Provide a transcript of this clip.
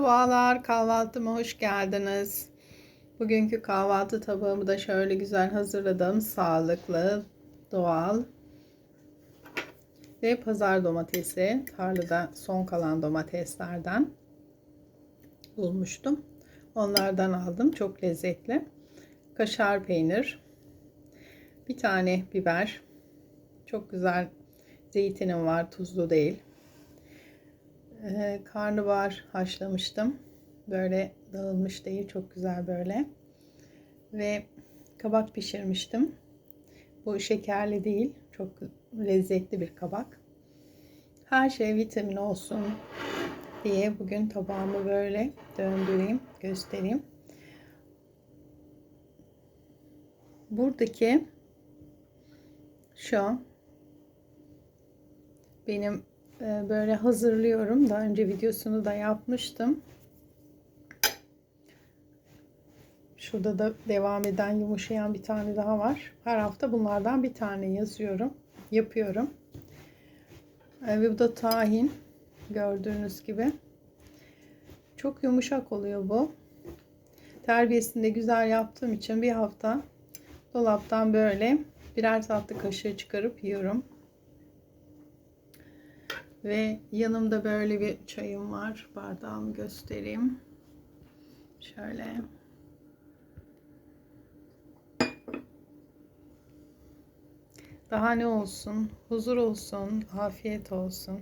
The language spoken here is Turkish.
Merhabalar, kahvaltıma hoş geldiniz. Bugünkü kahvaltı tabağımı da şöyle güzel hazırladım. Sağlıklı, doğal ve pazar domatesi. Tarlada son kalan domateslerden bulmuştum. Onlardan aldım. Çok lezzetli. Kaşar peynir. Bir tane biber. Çok güzel zeytinim var. Tuzlu değil. Ee, karnabahar haşlamıştım. Böyle dağılmış değil. Çok güzel böyle. Ve kabak pişirmiştim. Bu şekerli değil. Çok lezzetli bir kabak. Her şey vitamin olsun diye bugün tabağımı böyle döndüreyim, göstereyim. Buradaki şu benim böyle hazırlıyorum. Daha önce videosunu da yapmıştım. Şurada da devam eden yumuşayan bir tane daha var. Her hafta bunlardan bir tane yazıyorum. Yapıyorum. E, ve bu da tahin. Gördüğünüz gibi. Çok yumuşak oluyor bu. Terbiyesini güzel yaptığım için bir hafta dolaptan böyle birer tatlı kaşığı çıkarıp yiyorum. Ve yanımda böyle bir çayım var. Bardağımı göstereyim. Şöyle. Daha ne olsun? Huzur olsun, afiyet olsun.